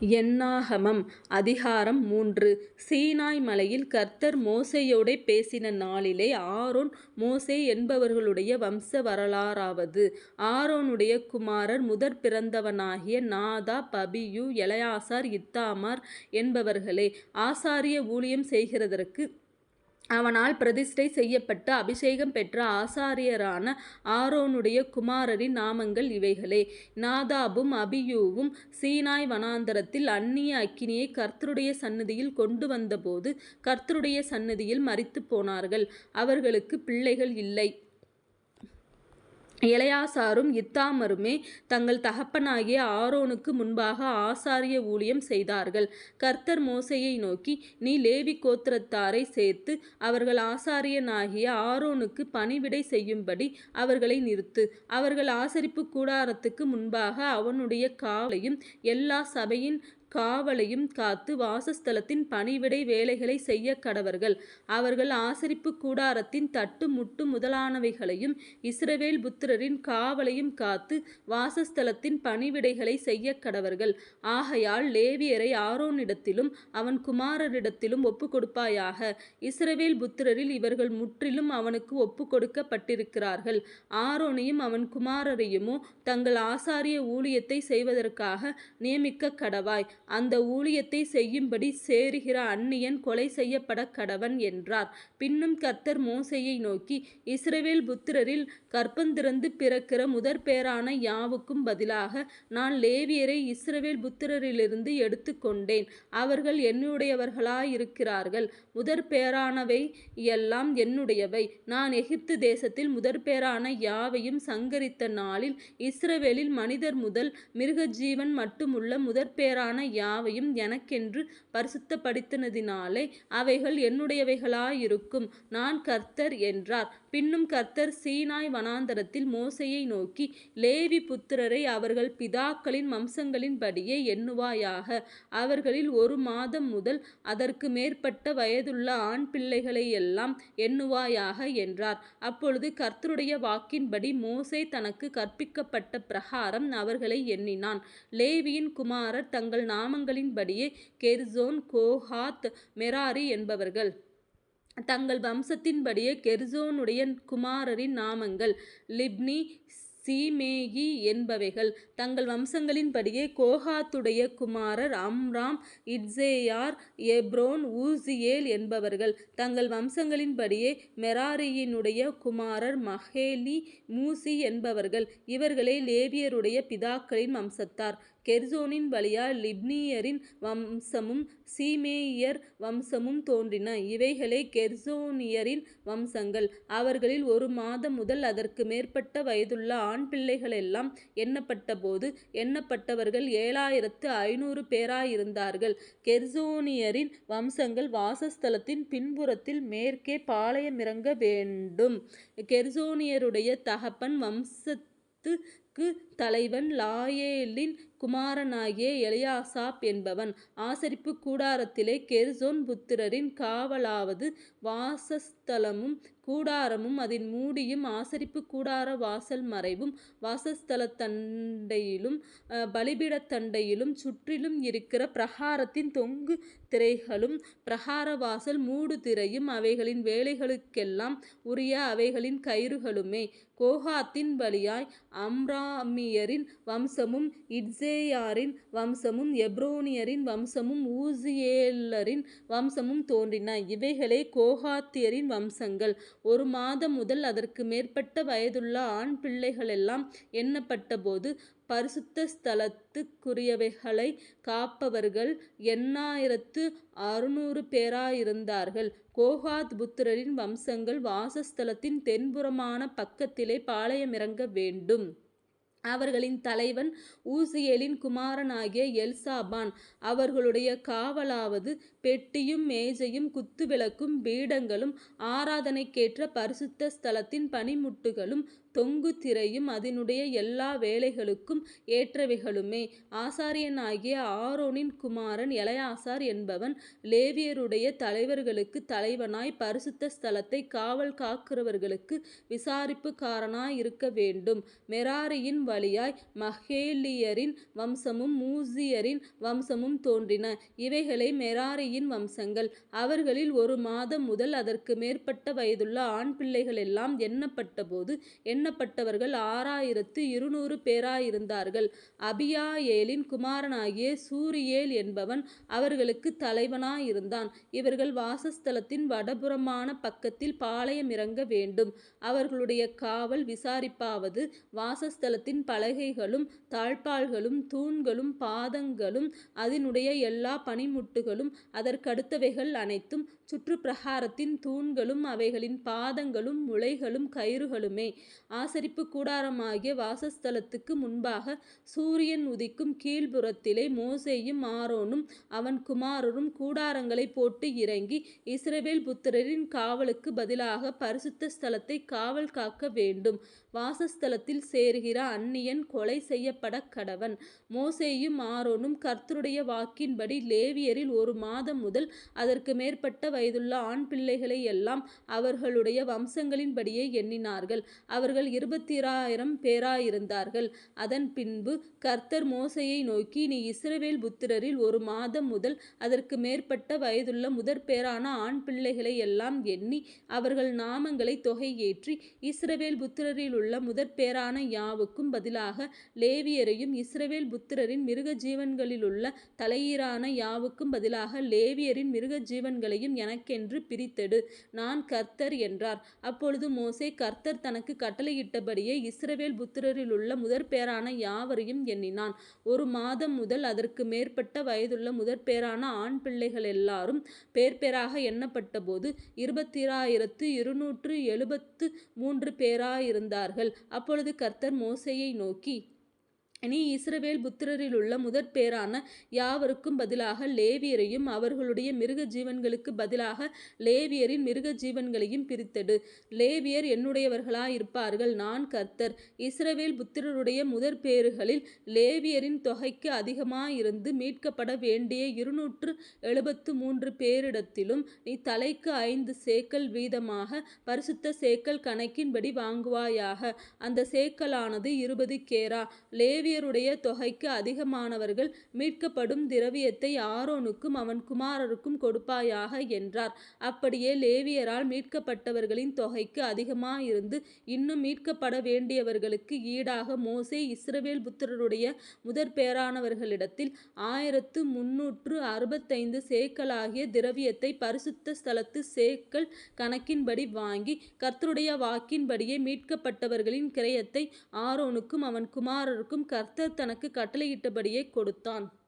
எண்ணாகமம் அதிகாரம் மூன்று சீனாய் மலையில் கர்த்தர் மோசையோடே பேசின நாளிலே ஆரோன் மோசே என்பவர்களுடைய வம்ச வரலாறாவது ஆரோனுடைய குமாரர் முதற் பிறந்தவனாகிய நாதா பபியு எலையாசார் இத்தாமார் என்பவர்களே. ஆசாரிய ஊழியம் செய்கிறதற்கு அவனால் பிரதிஷ்டை செய்யப்பட்டு அபிஷேகம் பெற்ற ஆசாரியரான ஆரோனுடைய குமாரரின் நாமங்கள் இவைகளே. நாதாபும் அபியூவும் சீனாய் வனாந்தரத்தில் அந்நிய அக்கினியை கர்த்தருடைய சன்னதியில் கொண்டு வந்தபோது கர்த்தருடைய சன்னதியில் மறித்து போனார்கள். அவர்களுக்குப் பிள்ளைகள் இல்லை. எலெயாசாரும் இத்தாமருமே தங்கள் தகப்பனாகிய ஆரோனுக்கு முன்பாக ஆசாரிய ஊழியம் செய்தார்கள். கர்த்தர் மோசையை நோக்கி நீ லேவி கோத்திரத்தாரை சேர்த்து அவர்கள் ஆசாரியனாகிய ஆரோனுக்கு பணிவிடை செய்யும்படி அவர்களை நிறுத்து. அவர்கள் ஆசரிப்பு கூடாரத்துக்கு முன்பாக அவனுடைய காவலையும் எல்லா சபையின் காவலையும் காத்து வாசஸ்தலத்தின் பணிவிடை வேலைகளை செய்ய கடவர்கள் அவர்கள் ஆசரிப்பு கூடாரத்தின் தட்டு முட்டு முதலானவைகளையும் இஸ்ரவேல் புத்திரரின் காவலையும் காத்து வாசஸ்தலத்தின் பணிவிடைகளை செய்ய கடவர்கள் ஆகையால் லேவியரை ஆரோனிடத்திலும் அவன் குமாரரிடத்திலும் ஒப்புக்கொடுப்பாயாக. இஸ்ரவேல் புத்திரரில் இவர்கள் முற்றிலும் அவனுக்கு ஒப்புக்கொடுக்கப்பட்டிருக்கிறார்கள். ஆரோனையும் அவன் குமாரரையுமோ தங்கள் ஆசாரிய ஊழியத்தைச் செய்வதற்காக நியமிக்கக்கடவாய். அந்த ஊழியத்தை செய்யும்படி சேருகிற அந்நியன் கொலை செய்யப்பட கடவன் என்றார். பின்னும் கர்த்தர் மோசையை நோக்கி இஸ்ரவேல் புத்திரரில் கர்ப்பந்திறந்து பிறக்கிற முதற்பேறான யாவுக்கும் பதிலாக நான் லேவியரை இஸ்ரவேல் புத்திரரிலிருந்து எடுத்துக்கொண்டேன். அவர்கள் என்னுடையவர்களாயிருக்கிறார்கள். முதற்பேறானவையெல்லாம் என்னுடையவை. நான் எகிப்து தேசத்தில் முதற்பேறான யாவையும் சங்கரித்த நாளில் இஸ்ரவேலில் மனிதர் முதல் மிருகஜீவன் மட்டுமுள்ள முதற்பேறான யாவையும் எனக்கென்று பரிசுத்தப்படுத்தினதினாலே அவைகள் என்னுடையவைகளாயிருக்கும். நான் கர்த்தர் என்றார். பின்னும் கர்த்தர் சீனாய் வனாந்தரத்தில் மோசையை நோக்கி லேவி புத்திரரை அவர்கள் பிதாக்களின் வம்சங்களின்படியே எண்ணுவாயாக. அவர்களில் ஒரு மாதம் முதல் அதற்கு மேற்பட்ட வயதுள்ள ஆண் பிள்ளைகளையெல்லாம் எண்ணுவாயாக என்றார். அப்பொழுது கர்த்தருடைய வாக்கின்படி மோசே தனக்கு கற்பிக்கப்பட்ட பிரகாரம் அவர்களை எண்ணினான். லேவியின் குமாரர் தங்கள் நாமங்களின்படியே கெர்சோன் கோஹாத் மெராரி என்பவர்கள். தங்கள் வம்சத்தின்படியே கெர்சோனுடைய குமாரரின் நாமங்கள் லிப்னி சீமேகி என்பவைகள். தங்கள் வம்சங்களின்படியே கோஹாத்துடைய குமாரர் அம்ராம் இட்சேயார் எப்ரோன் ஊசியேல் என்பவர்கள். தங்கள் வம்சங்களின்படியே மெராரியினுடைய குமாரர் மகேலி மூசி என்பவர்கள். இவர்களே லேவியருடைய பிதாக்களின் வம்சத்தார். கெர்சோனின் வழியா லிப்னியரின் வம்சமும் சீமேயர் வம்சமும் தோன்றின. இவைகளே கெர்சோனியரின் வம்சங்கள். அவர்களில் ஒரு மாதம் முதல் அதற்கு மேற்பட்ட வயதுள்ள ஆண் பிள்ளைகளெல்லாம் எண்ணப்பட்டபோது எண்ணப்பட்டவர்கள் ஏழாயிரத்து ஐநூறு பேராயிருந்தார்கள். கெர்சோனியரின் வம்சங்கள் வாசஸ்தலத்தின் பின்புறத்தில் மேற்கே பாளையமிறங்க வேண்டும். கெர்சோனியருடைய தகப்பன் வம்சத்துக்கு தலைவன் லாயேலின் குமாரனாகிய எலியாசாப் என்பவன். ஆசரிப்பு கூடாரத்திலே கெர்சோன் புத்திரரின் காவலாவது வாசஸ்தலமும் கூடாரமும் அதன் மூடியும் ஆசரிப்பு கூடார வாசல் மறைவும் வாசஸ்தலத்தண்டையிலும் பலிபீடத்தண்டையிலும் சுற்றிலும் இருக்கிற பிரகாரத்தின் தொங்கு திரைகளும் பிரகார வாசல் மூடு திரையும் அவைகளின் வேலைகளுக்கெல்லாம் உரிய அவைகளின் கயிறுகளுமே. கோகாத்தின் வழியாய் அம்ராமியரின் வம்சமும் இட்சேயாரின் வம்சமும் எப்ரோனியரின் வம்சமும் ஊசியேலரின் வம்சமும் தோன்றின. இவைகளே கோகாத்தியரின் வம்சங்கள். ஒரு மாதம் முதல் அதற்கு மேற்பட்ட வயதுள்ள ஆண் பிள்ளைகளெல்லாம் எண்ணப்பட்டபோது பரிசுத்த ஸ்தலத்துக்குரியவைகளை காப்பவர்கள் எண்ணாயிரத்து அறுநூறு பேராயிருந்தார்கள். கோகாத் புத்திரரின் வம்சங்கள் வாசஸ்தலத்தின் தென்புறமான பக்கத்திலே பாளையமிறங்க வேண்டும். அவர்களின் தலைவன் ஊசியலின் குமாரனாகிய எல்சாபான். அவர்களுடைய காவலாவது பெட்டியும் மேஜையும் குத்துவிளக்கும் பீடங்களும் ஆராதனைக்கேற்ற பரிசுத்த ஸ்தலத்தின் பணிமுட்டுகளும் தொங்கு திரையும் அதனுடைய எல்லா வேலைகளுக்கும் ஏற்றவைகளுமே. ஆசாரியனாகிய ஆரோனின் குமாரன் எலெயாசார் என்பவன் லேவியருடைய தலைவர்களுக்கு தலைவனாய் பரிசுத்த ஸ்தலத்தை காவல் காக்கிறவர்களுக்கு விசாரிப்புக்காரனாய் இருக்க வேண்டும். மெராரியின் வழியாய் மகேலியரின் வம்சமும் மூசியரின் வம்சமும் தோன்றின. இவைகளே மெராரியின் வம்சங்கள். அவர்களில் ஒரு மாதம் முதல் அதற்கு மேற்பட்ட வயதுள்ள ஆண்பிள்ளைகளெல்லாம் எண்ணப்பட்டபோது எண்ணப்பட்டவர்கள் ஆறாயிரத்து இருநூறு பேராயிருந்தார்கள். அபியாயேலின் குமாரனாகிய சூரியேல் என்பவன் அவர்களுக்கு தலைவனாயிருந்தான். இவர்கள் வாசஸ்தலத்தின் வடபுறமான பக்கத்தில் பாளையம் இறங்க வேண்டும். அவர்களுடைய காவல் விசாரிப்பாவது வாசஸ்தலத்தின் பலகைகளும் தாழ்பால்களும் தூண்களும் பாதங்களும் அதனுடைய எல்லா பனிமுட்டுகளும் அதற்கடுத்தவைகள் அனைத்தும் சுற்றுப்பிரகாரத்தின் தூண்களும் அவைகளின் பாதங்களும் முளைகளும் கயிறுகளுமே. ஆசரிப்பு கூடாரமாகிய வாசஸ்தலத்துக்கு முன்பாக சூரியன் உதிக்கும் கீழ்ப்புறத்திலே மோசேயும் ஆரோனும் அவன் குமாரரும் கூடாரங்களைப் போட்டு இறங்கி இஸ்ரவேல் புத்திரரின் காவலுக்கு பதிலாக பரிசுத்த ஸ்தலத்தை காவல் காக்க வேண்டும். வாசஸ்தலத்தில் சேருகிற அந்நியன் கொலை செய்யப்படக்கடவன். மோசேயும் ஆரோனும் கர்த்தருடைய வாக்கின்படி லேவியரில் ஒரு மாதம் முதல் அதற்கு மேற்பட்ட வயதுள்ள ஆண் பிள்ளைகளை எல்லாம் அவர்களுடைய வம்சங்களின்படியே எண்ணினார்கள். அவர்கள் இருபத்தாயிரம் பேராயிருந்தார்கள். அதன் பின்பு கர்த்தர் மோசையை நோக்கி நீ இஸ்ரவேல் புத்திரரில் ஒரு மாதம் முதல் அதற்கு மேற்பட்ட வயதுள்ள முதற்பேறான ஆண்பிள்ளைகளையெல்லாம் எண்ணி அவர்கள் நாமங்களைத் தொகையேற்றி இஸ்ரவேல் புத்திரரிலுள்ள முதற்பேரான யாவுக்கும் பதிலாக லேவியரையும் இஸ்ரவேல் புத்திரரின் மிருக ஜீவன்களிலுள்ள தலையீரான யாவுக்கும் பதிலாக லேவியரின் மிருக ஜீவன்களையும் எனக்கென்று பிரித்தெடு. நான் கர்த்தர் என்றார். அப்பொழுது மோசே கர்த்தர் தனக்குக் கட்டளையிட்டபடியே இஸ்ரவேல் புத்திரரிலுள்ள முதற்பேரான யாவரையும் எண்ணினான். ஒரு மாதம் முதல் அதற்கு மேற்பட்ட வயதுள்ள முதற்பேரான ஆண் பிள்ளைகள் எல்லாரும் பேர் பேராக எண்ணப்பட்ட எண்ணப்பட்டபோது இருபத்திராயிரத்து இருநூற்று எழுபத்து மூன்று பேராயிருந்தார்கள். அப்பொழுது கர்த்தர் மோசையை நோக்கி நீ இஸ்ரவேல் புத்திரரிலுள்ள முதற்பேறான யாவருக்கும் பதிலாக லேவியரையும் அவர்களுடைய மிருக ஜீவன்களுக்கு பதிலாக லேவியரின் மிருக ஜீவன்களையும் பிரித்தெடு. லேவியர் என்னுடையவர்களாயிருப்பார்கள். நான் கர்த்தர். இஸ்ரவேல் புத்திரருடைய முதற்பேறுகளில் லேவியரின் தொகைக்கு அதிகமாயிருந்து மீட்கப்பட வேண்டிய இருநூற்று எழுபத்து மூன்று பேரிடத்திலும் நீ தலைக்கு ஐந்து சேக்கல் வீதமாக பரிசுத்த சேக்கல் கணக்கின்படி வாங்குவாயாக. அந்த சேக்கலானது இருபது கேரா. லேவியருடைய தொகைக்கு அதிகமானவர்கள் மீட்கப்படும் திரவியத்தை ஆரோனுக்கும் அவன் குமாரருக்கும் கொடுப்பாயாக என்றார். அப்படியே லேவியரால் மீட்கப்பட்டவர்களின் தொகைக்கு அதிகமாயிருந்து இன்னும் மீட்கப்பட வேண்டியவர்களுக்கு ஈடாக மோசே இஸ்ரவேல் புத்திரருடைய முதற்பேறானவர்களிடத்தில் ஆயிரத்து முன்னூற்று அறுபத்தைந்து சேக்கலாகிய திரவியத்தை பரிசுத்த ஸ்தலத்து சேக்கல் கணக்கின்படி வாங்கி கர்த்தருடைய வாக்கின்படியே மீட்கப்பட்டவர்களின் கிரயத்தை ஆரோனுக்கும் அவன் குமாரருக்கும் கர்த்தர் தனக்கு கட்டளையிட்டபடியே கொடுத்தான்.